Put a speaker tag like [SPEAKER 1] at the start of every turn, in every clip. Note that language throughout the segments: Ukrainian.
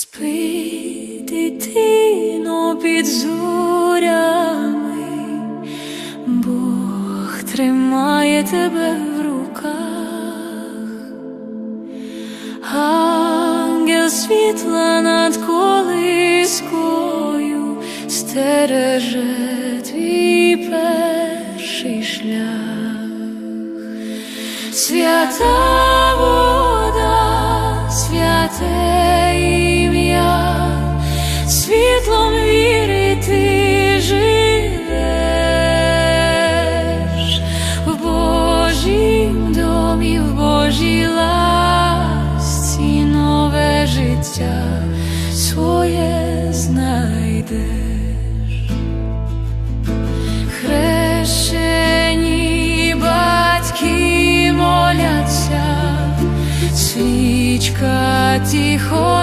[SPEAKER 1] Спи, дитино, під зорями, Бог тримає тебе в руках, Ангел світла над колискою стереже твій перший шлях. Свята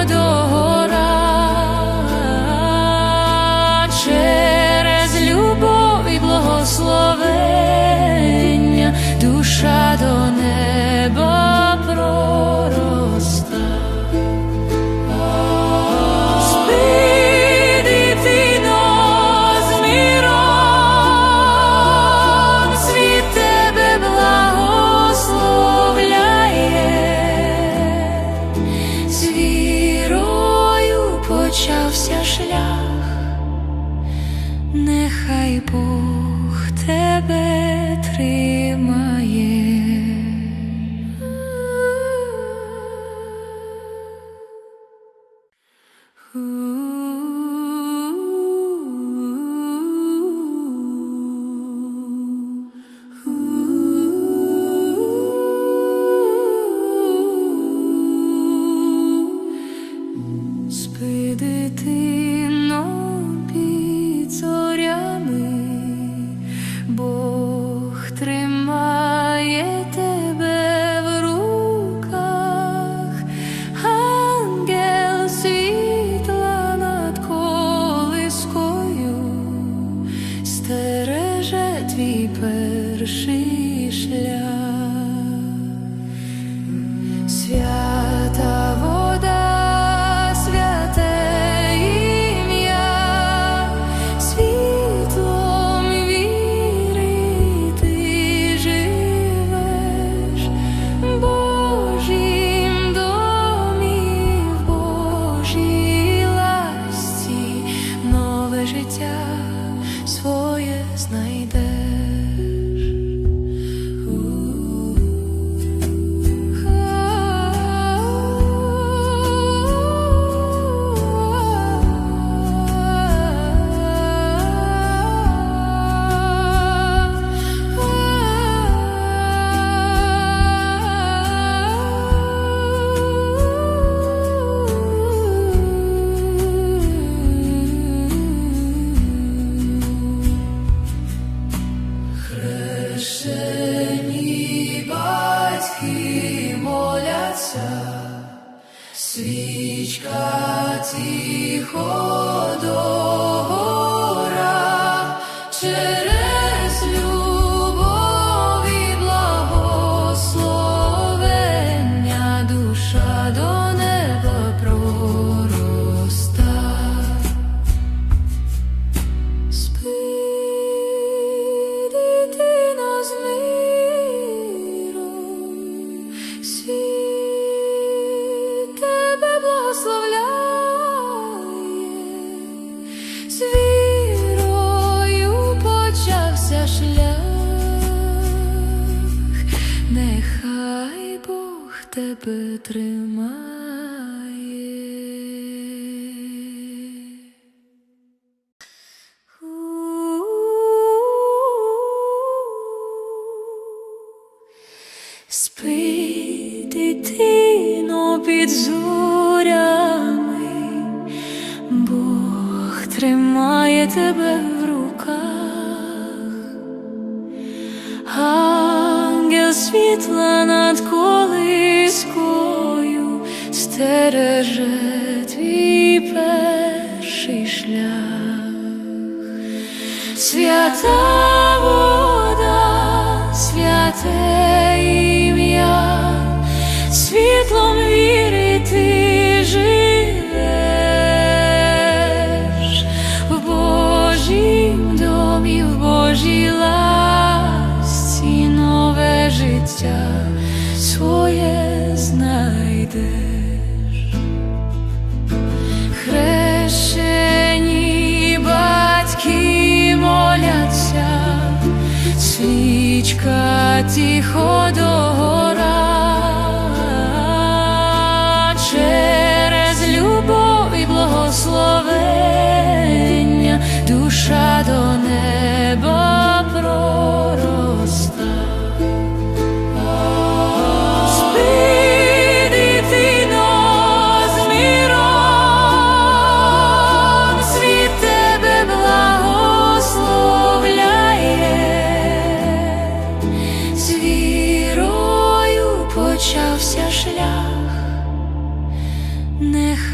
[SPEAKER 1] todo. Хай Бог тебе три. Спи, дитино, під зорями, Бог тримає тебе в руках, Ангел світла над колискою стереже твій перший шлях. Свята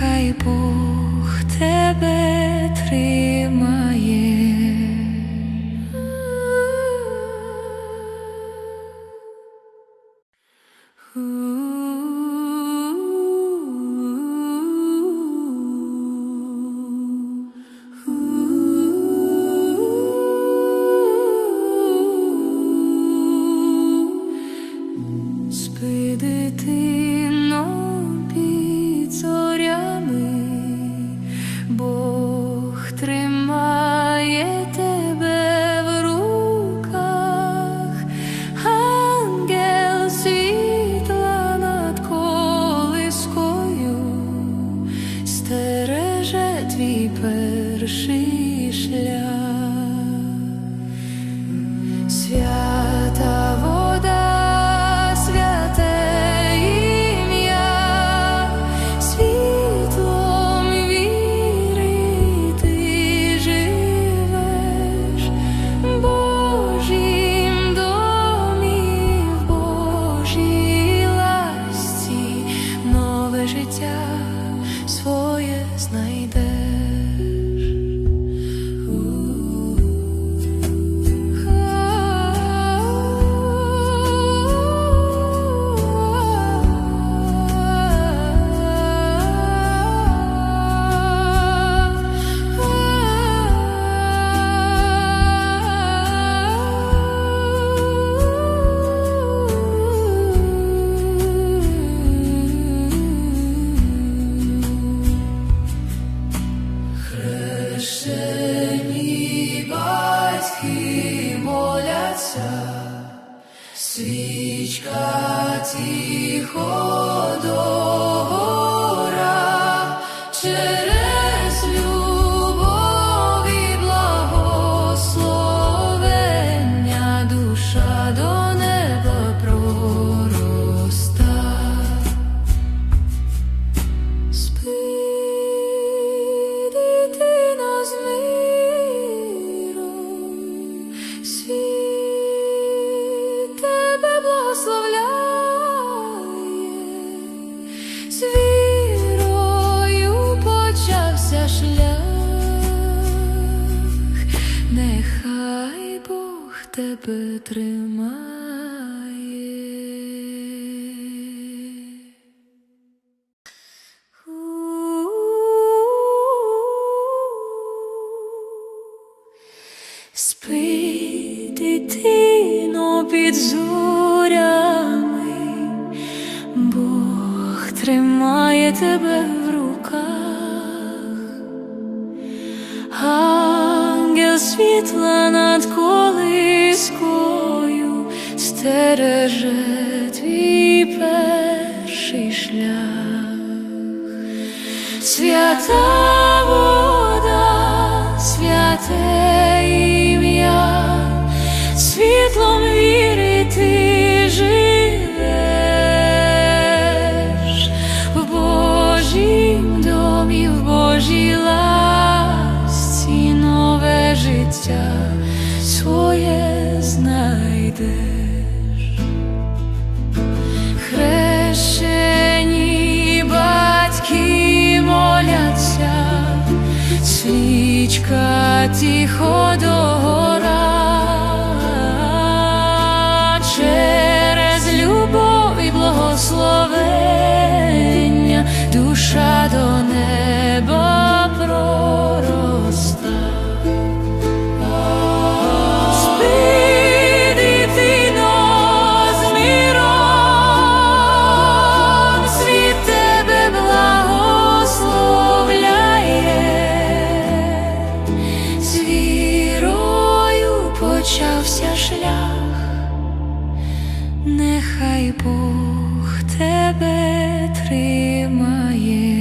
[SPEAKER 1] Хай Бог тебе три. під зорями, Бог тримає тебе в руках, Ангел світла над колискою стереже твій перший шлях. Свята adoro. Бог тебе тримає.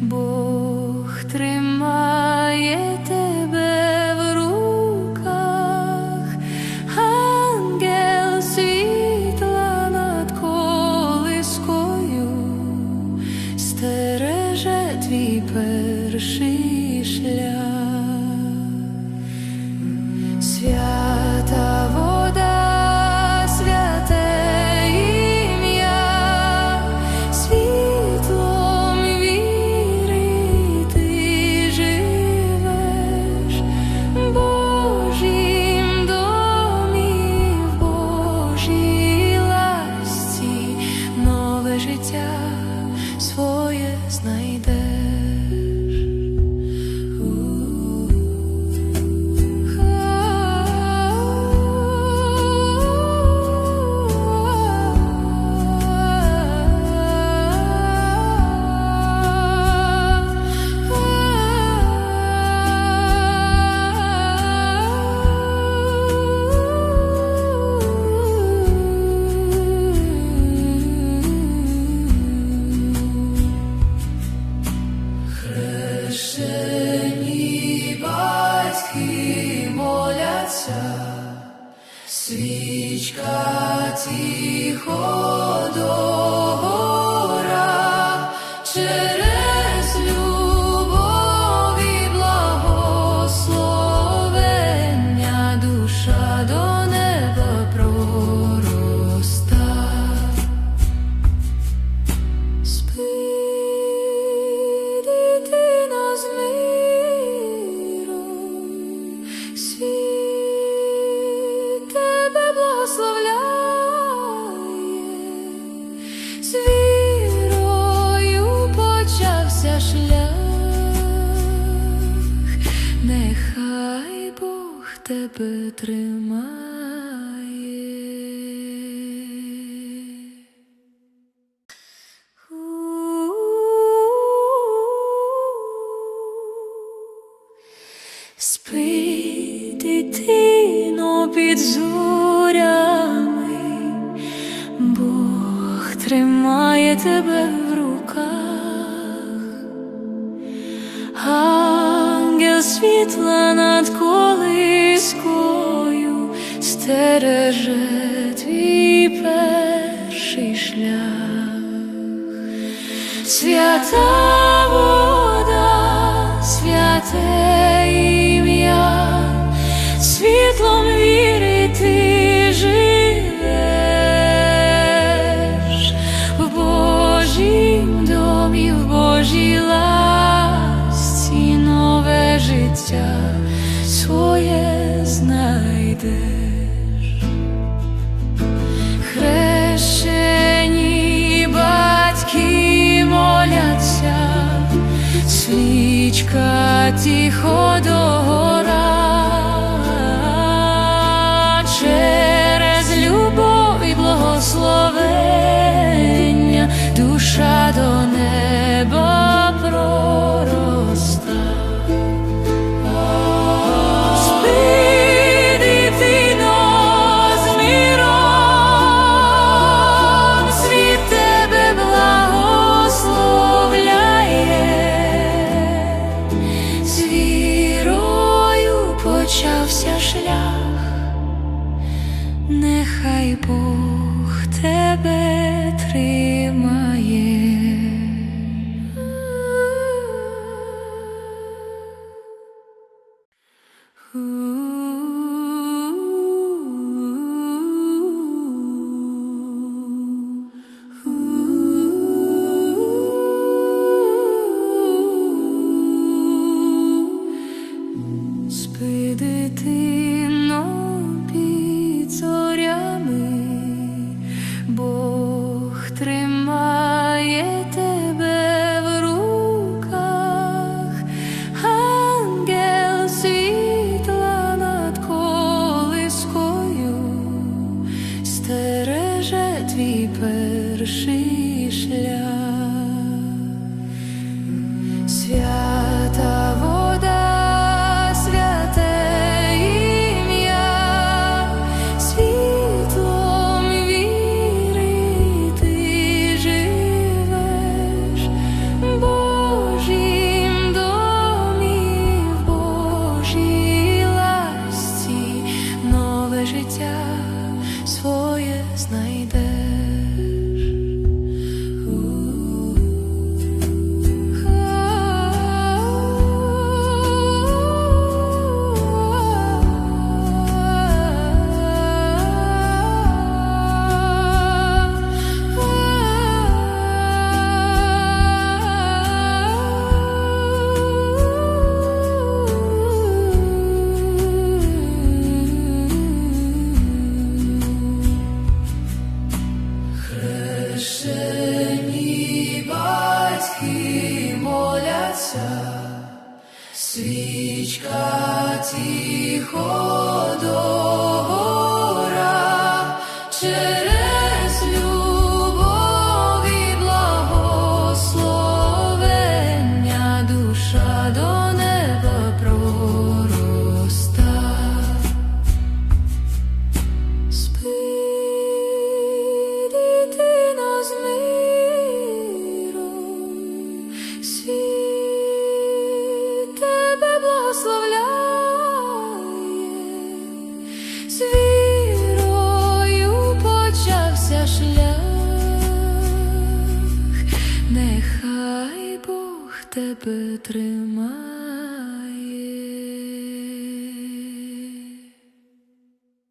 [SPEAKER 1] Bu під зорями, Бог тримає тебе в руках, ангел світла над колискою стереже твій перший шлях. Свята Бог тебе три.